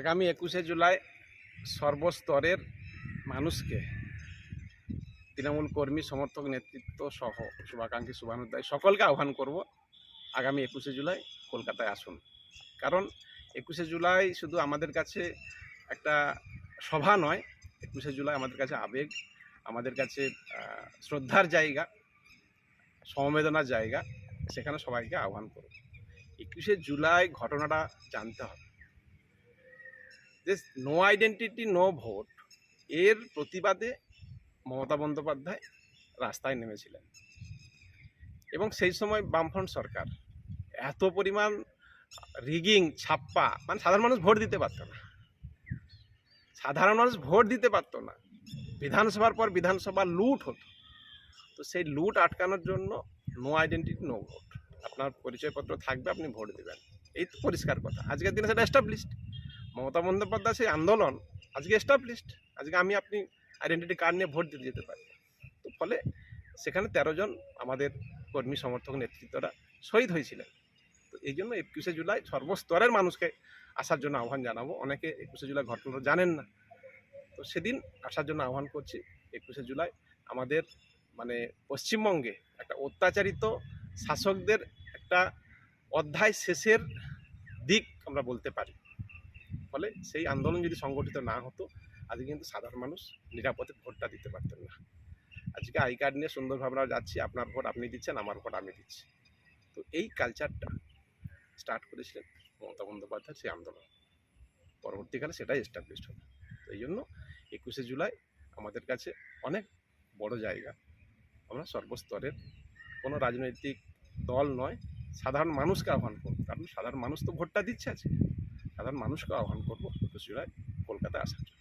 আগামী একুশে জুলাই সর্বস্তরের মানুষকে তৃণমূল কর্মী, সমর্থক নেতৃত্ব সহ শুভাকাঙ্ক্ষী শুভানুদ্দায়ী সকলকে আহ্বান করব আগামী একুশে জুলাই কলকাতায় আসুন। কারণ একুশে জুলাই শুধু আমাদের কাছে একটা সভা নয়, একুশে জুলাই আমাদের কাছে আবেগ, আমাদের কাছে শ্রদ্ধার জায়গা, সমবেদনার জায়গা, সেখানে সবাইকে আহ্বান করব। একুশে জুলাই ঘটনাটা জানতে হবে। যে নো আইডেন্টিটি নো ভোট এর প্রতিবাদে মমতা বন্দ্যোপাধ্যায় রাস্তায় নেমেছিলেন। এবং সেই সময় বামফ্রন্ট সরকার এত পরিমাণ রিগিং ছাপ্পা মানে সাধারণ মানুষ ভোট দিতে পারতো না। সাধারণ মানুষ ভোট দিতে পারতো না। বিধানসভার পর বিধানসভা লুট হতো। তো সেই লুট আটকানোর জন্য নো আইডেন্টিটি নো ভোট আপনার পরিচয়পত্র থাকবে, আপনি ভোট দেবেন। এই তো পরিষ্কার কথা। আজকের দিনে সেটা এস্টাবলিশড মমতা বন্দ্যোপাধ্যায় সেই আন্দোলন আজকে এস্টাবলিশড আজকে আমি আপনি আইডেন্টিটি কার্ড নিয়ে ভোট দিতে যেতে পারি। তো ফলে সেখানে তেরো জন আমাদের কর্মী, সমর্থক, নেতৃত্বরা শহীদ হয়েছিলেন। তো এই জন্য একুশে জুলাই সর্বস্তরের মানুষকে আসার জন্য আহ্বান জানাব। অনেকে একুশে জুলাই ঘটনাটা জানেন না। তো সেদিন আসার জন্য আহ্বান করছি একুশে জুলাই আমাদের মানে পশ্চিমবঙ্গে একটা অত্যাচারিত শাসকদের একটা অধ্যায় শেষের দিক আমরা বলতে পারি। ফলে সেই আন্দোলন যদি সংগঠিত না হতো, আজকে কিন্তু সাধারণ মানুষ নিরাপদে ভোটটা দিতে পারতেন না। আজকে আই কার্ড নিয়ে সুন্দরভাবে আমরা যাচ্ছি, আপনার ভোট আপনি দিচ্ছেন, আমার ভোট আমি দিচ্ছি। তো এই কালচারটা স্টার্ট করেছিলেন মমতা বন্দ্যোপাধ্যায় সেই আন্দোলন। পরবর্তীকালে সেটাই এস্টাবলিশ হলো। তো এই জন্য একুশে জুলাই আমাদের কাছে অনেক বড় জায়গা। আমরা সর্বস্তরের কোনো রাজনৈতিক দল নয়, সাধারণ মানুষকে আহ্বান করব। কারণ সাধারণ মানুষ তো ভোটটা দিচ্ছে আছে সাধারণ মানুষকে আহ্বান করব একুশ জুলাই কলকাতায় আসার জন্য।